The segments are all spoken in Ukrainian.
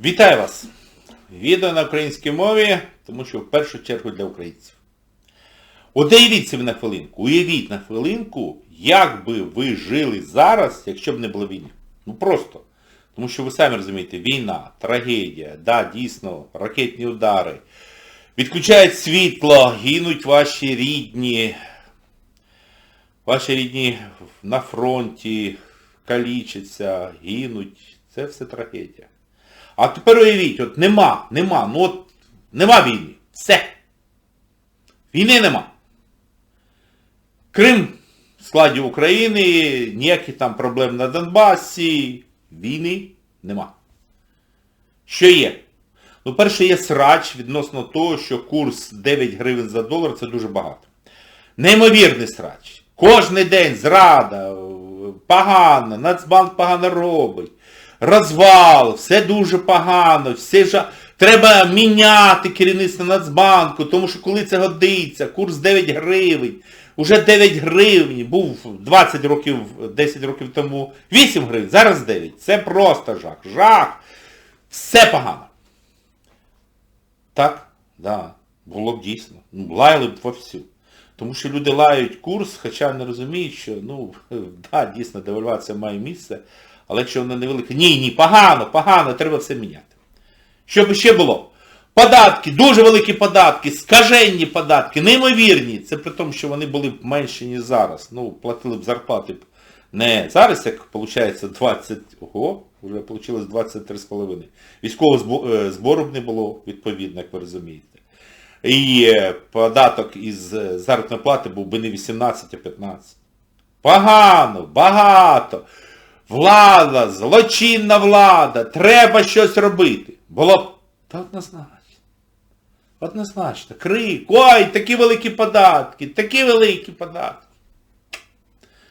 Вітаю вас! Відео на українській мові, тому що в першу чергу для українців. Уявіть собі на хвилинку, уявіть на хвилинку, як би ви жили зараз, якщо б не було війни. Ну просто. Тому що ви самі розумієте, війна, трагедія, да, дійсно, ракетні удари. Відключають світло, гинуть ваші рідні. Ваші рідні на фронті, калічаться, гинуть. Це все трагедія. А тепер уявіть, от нема, нема, ну от нема війни. Все. Війни нема. Крим в складі України, ніяких там проблем на Донбасі. Війни нема. Що є? Ну, перше, є срач відносно того, що курс 9 гривень за долар це дуже багато. Неймовірний срач. Кожний день зрада, погано, Нацбанк погано робить, розвал, все дуже погано, все ж... треба міняти керівництво Нацбанку, тому що коли це годиться, курс 9 гривень, уже 9 гривень, був 20 років, 10 років тому 8 гривень, зараз 9. Це просто жах. Жах. Все погано. Так, да, було б дійсно. Ну, лаяли б вовсю. Тому що люди лають курс, хоча не розуміють, що, ну, да, дійсно, девальвація має місце, але якщо вона невелика, ні, ні, погано, погано, треба все міняти. Що б ще було? Податки, дуже великі податки, скаженні податки, неймовірні. Це при тому, що вони були б менші, ніж зараз. Ну, платили б зарплати б не зараз, як виходить 20, ого, вже вийшло 23,5. Військового е, збору б не було, відповідно, як ви розумієте. І е, податок із е, заробітної плати був би не 18, а 15. Погано, багато. Влада, злочинна влада, треба щось робити. Було б та однозначно. Однозначно. Крик, ой, такі великі податки, такі великі податки.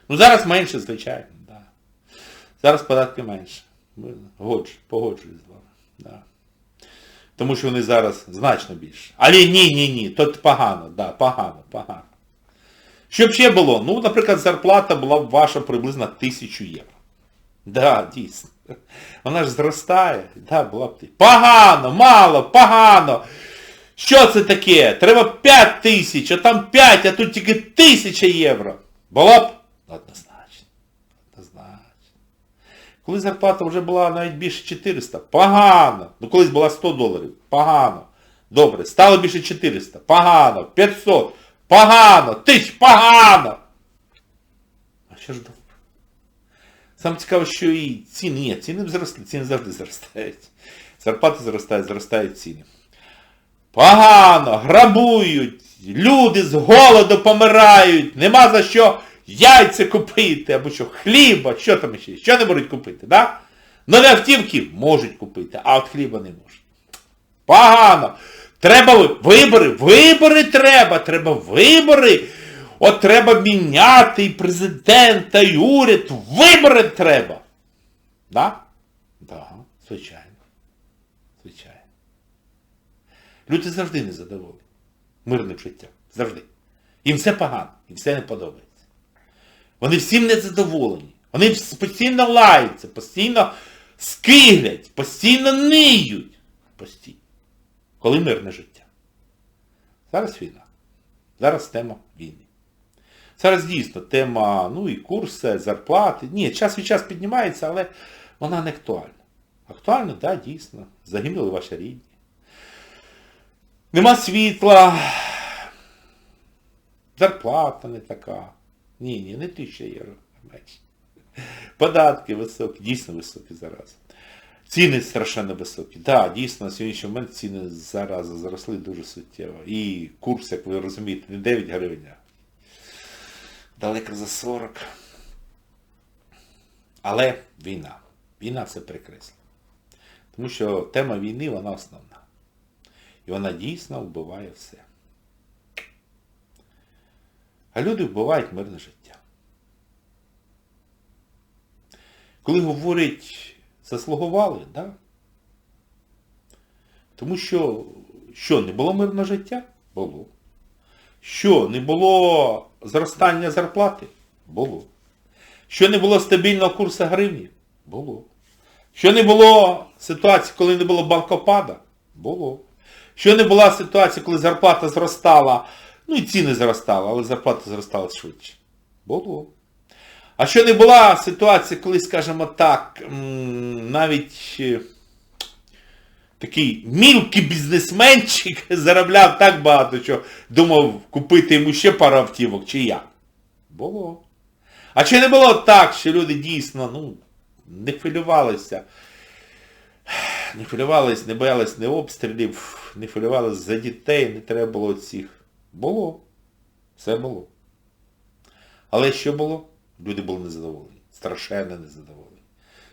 Ну зараз менше, звичайно, да. Зараз податки менше. Годжу, погоджуюсь з вами. Да. Тому що вони зараз значно більше. Але ні, ні, ні, то погано, да, погано, погано. Що б ще було? Ну, наприклад, зарплата була б ваша приблизно 1000 євро. Да, дійсно. Вона ж зростає. Да, була б ти. Погано, мало, погано. Що це таке? Треба 5 тисяч, а там 5, а тут тільки 1000 євро. Було б? Однозначно. Однозначно. Коли зарплата вже була навіть більше 400, погано. Ну колись була 100 доларів, погано. Добре, стало більше 400, погано. 500, погано. Тисяч, погано. А що ж добре? Саме цікаво, що і ціни, ні, ціни зросли, ціни завжди зростають. Зарплати зростають, зростають ціни. Погано, грабують, люди з голоду помирають, нема за що яйця купити, або що, хліба, що там ще, що не можуть купити, да? Нові автівки можуть купити, а от хліба не можуть. Погано. Треба вибори, вибори треба, треба вибори. От треба міняти і президента, і уряд. Вибори треба. Да? Да, звичайно. Звичайно. Люди завжди незадоволені. Мирним життям. Завжди. Їм все погано, їм все не подобається. Вони всім незадоволені. Вони постійно лаються, постійно скиглять, постійно ниють. Постійно. Коли мирне життя. Зараз війна. Зараз тема війни. Зараз дійсно тема, ну і курси, зарплати. Ні, час від часу піднімається, але вона не актуальна. Актуальна, так, да, дійсно. Загинули ваші рідні. Нема світла. Зарплата не така. Ні, ні, не тисяча євро. менше. Податки високі, дійсно високі зараз. Ціни страшенно високі. Так, да, дійсно, на сьогоднішній момент ціни зараз зросли дуже суттєво. І курс, як ви розумієте, не 9 гривень, далеко за 40. Але війна. Війна все перекреслює. Тому що тема війни, вона основна. І вона дійсно вбиває все. А люди вбивають мирне життя. Коли говорять, заслугували, да? Тому що, що, не було мирного життя? Було. Що, не було зростання зарплати? Було. Що не було стабільного курсу гривні? Було. Що не було ситуації, коли не було банкопада? Було. Що не була ситуація, коли зарплата зростала, ну і ціни зростали, але зарплата зростала швидше? Було. А що не була ситуація, коли, скажімо так, навіть е, такий мілкий бізнесменчик заробляв так багато, що думав купити йому ще пару автівок, чи як? Було. А чи не було так, що люди дійсно, ну, не хвилювалися, не хвилювались, не боялись ні обстрілів, не хвилювались за дітей, не треба було цих. Було. Все було. Але що було? Люди були незадоволені. Страшенно незадоволені.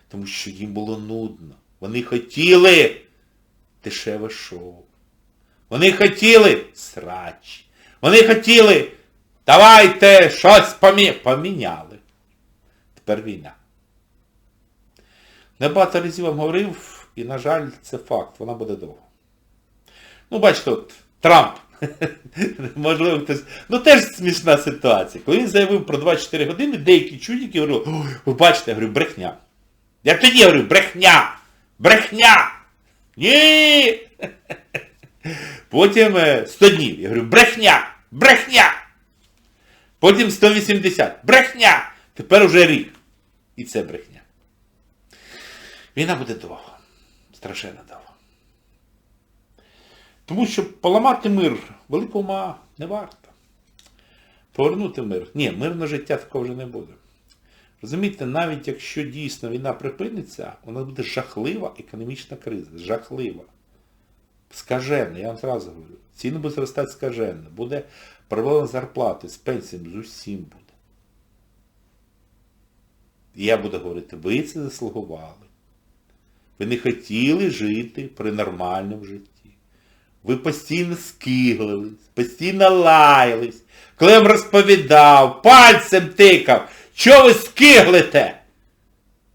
Тому що їм було нудно. Вони хотіли дешеве шоу. Вони хотіли срач. Вони хотіли, давайте щось помі... поміняли. Тепер війна. Я багато разів вам говорив, і, на жаль, це факт, вона буде довго. Ну, бачите, от, Трамп. Можливо, хтось. Ну теж смішна ситуація. Коли він заявив про 24 години, деякі чудики говорили, ви бачите, я говорю, брехня. Я тоді говорю, брехня! Брехня! Ні! Потім е, 100 днів. Я говорю, брехня! Брехня! Потім 180. Брехня! Тепер уже рік. І це брехня. Війна буде довго. Страшенно довго. Тому що поламати мир великого ума не варто. Повернути мир. Ні, мирне життя такого вже не буде. Розумієте, навіть якщо дійсно війна припиниться, у нас буде жахлива економічна криза. Жахлива. Скажена, я вам зразу говорю. Ціни будуть зростати скаженно. Буде проблема зарплати, з пенсіями, з усім буде. І я буду говорити, ви це заслугували. Ви не хотіли жити при нормальному житті. Ви постійно скиглились, постійно лаялись. Коли я вам розповідав, пальцем тикав, що ви скиглите?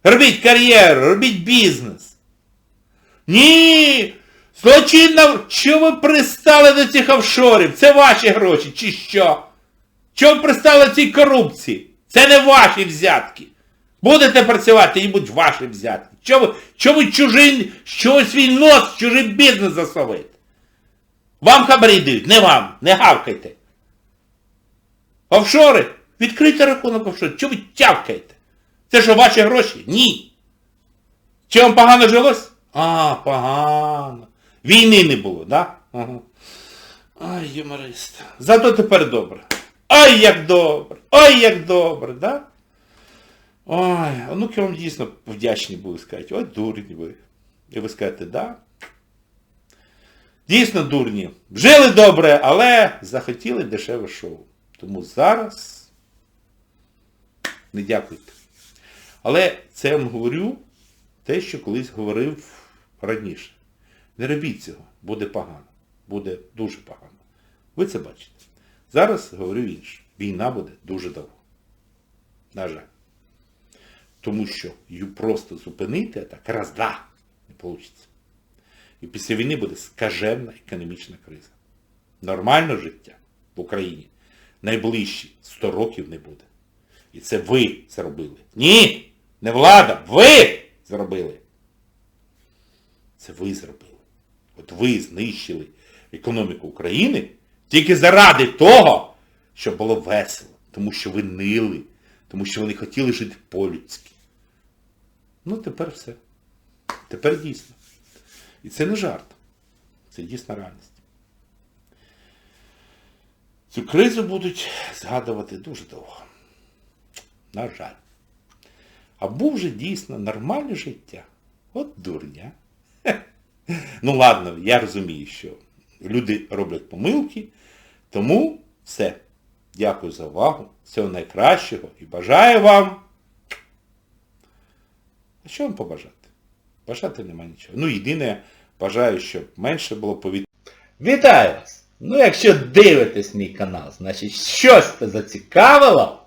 Робіть кар'єру, робіть бізнес. Ні! Злочинно, що ви пристали до цих офшорів? Це ваші гроші, чи що? Чого ви пристали до цій корупції? Це не ваші взятки. Будете працювати, і будуть ваші взятки. Чого ви, чого ви чужий, що свій нос чужий бізнес засовуєте? Вам хабарі дають, не вам, не гавкайте. Офшори? Відкрийте рахунок офшорів. Чого ви тявкаєте? Це що, ваші гроші? Ні. Чи вам погано жилось? А, погано. Війни не було, да? Ага. Ай, юморист. Зато тепер добре. Ой, як добре! Ой, як добре, да? Ой, онуки вам дійсно вдячні будуть сказати, ой, дурні ви. І ви скажете, да. Дійсно дурні. Жили добре, але захотіли дешеве шоу. Тому зараз не дякуйте. Але це я вам говорю те, що колись говорив раніше. Не робіть цього, буде погано. Буде дуже погано. Ви це бачите. Зараз говорю інше. Війна буде дуже довго. На жаль. Тому що її просто зупинити а так раз-два не вийде. І після війни буде скажена економічна криза. Нормальне життя в Україні найближчі 100 років не буде. І це ви зробили. Ні! Не влада! Ви зробили! Це ви зробили. От ви знищили економіку України тільки заради того, щоб було весело. Тому що ви нили. Тому що вони хотіли жити по-людськи. Ну, тепер все. Тепер дійсно. І це не жарт. Це дійсна реальність. Цю кризу будуть згадувати дуже довго. На жаль. А був же дійсно нормальне життя. От дурня. Ну ладно, я розумію, що люди роблять помилки, тому все. Дякую за увагу. Всього найкращого і бажаю вам. А що вам побажати? Бажати нема нічого. Ну, єдине, бажаю, щоб менше було повітря. Вітаю вас! Ну, якщо дивитесь мій канал, значить щось це зацікавило,